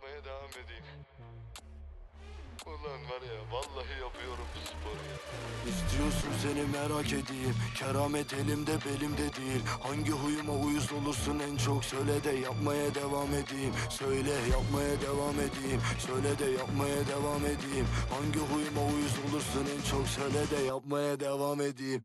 yapmaya devam edeyim. Ulan var ya vallahi yapıyorum bu sporu ya. İstiyorsun seni merak edeyim. Keramet elimde belimde değil. Hangi huyuma uyuz olursun en çok Söyle de yapmaya devam edeyim. Söyle yapmaya devam edeyim. Söyle de yapmaya devam edeyim. Hangi huyuma uyuz olursun en çok Söyle de yapmaya devam edeyim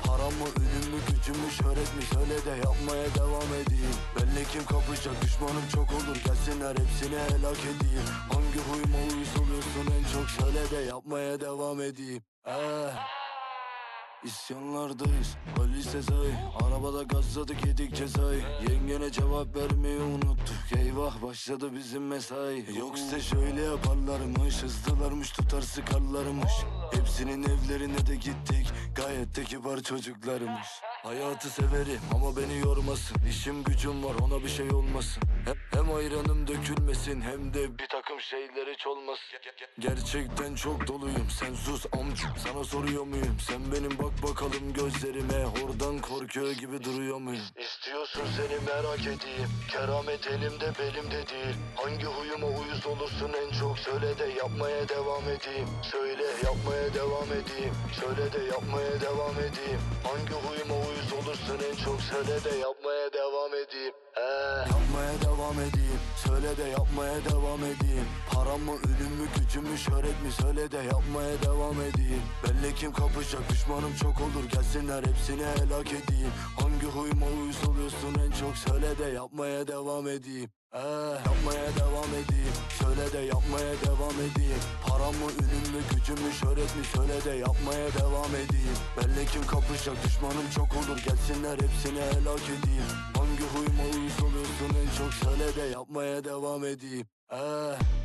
şöhret mi Söyle de yapmaya devam edeyim. Belli kim kapışacak düşmanım çok olur. Gelsinler hepsini helak edeyim. Hangi huyuma uyuz oluyorsun en çok? Söyle de yapmaya devam edeyim. Eh. İsyanlardayız Ali Sezai Arabada gazladık yedik cezayı Yengene cevap vermeyi unuttuk. Eyvah başladı bizim mesai. Yoksa şöyle yaparlarmış Hızlılarmış tutar sıkarlarmış. Hepsinin evlerine de gittik. Gayet de kibar çocuklarmış Hayatı severim ama beni yormasın. İşim gücüm var ona bir şey olmasın. Hem, hem ayranım dökülmesin Hem de bir takım şeyler hiç olmasın Gerçekten çok doluyum. Sen sus amca Sana soruyor muyum? Sen benim bak bakalım gözlerime Oradan korkuyor gibi duruyor muyum? İstiyorsun seni merak edeyim. Keramet elimde belimde değil. Hangi huyuma uyuz olursun en çok? Söyle de yapmaya devam edeyim. Söyle yapmaya devam edeyim. Söyle de yapmaya devam edeyim. Hangi huyuma uyuz olursun en çok? Söyle de yapmaya devam edeyim. He. Edeyim. Söyle de yapmaya devam edeyim. Param mı ölüm mü gücüm mü şöhret mi? Söyle de yapmaya devam edeyim. Belli kim kapışacak? Düşmanım çok olur. Gelsinler hepsini helak edeyim. Hangi huyuma uyuz oluyorsun en çok? Söyle de yapmaya devam edeyim. Eh, yapmaya devam edeyim. Söyle de yapmaya devam edeyim. Param mı ölüm mü gücüm mü şöhret mi? Söyle de yapmaya devam edeyim. Belli kim kapışacak? Düşmanım çok olur. Gelsinler hepsini helak edeyim. Hangi huyuma uyuz oluyorsun çok Söyle de yapmaya devam edeyim Eh.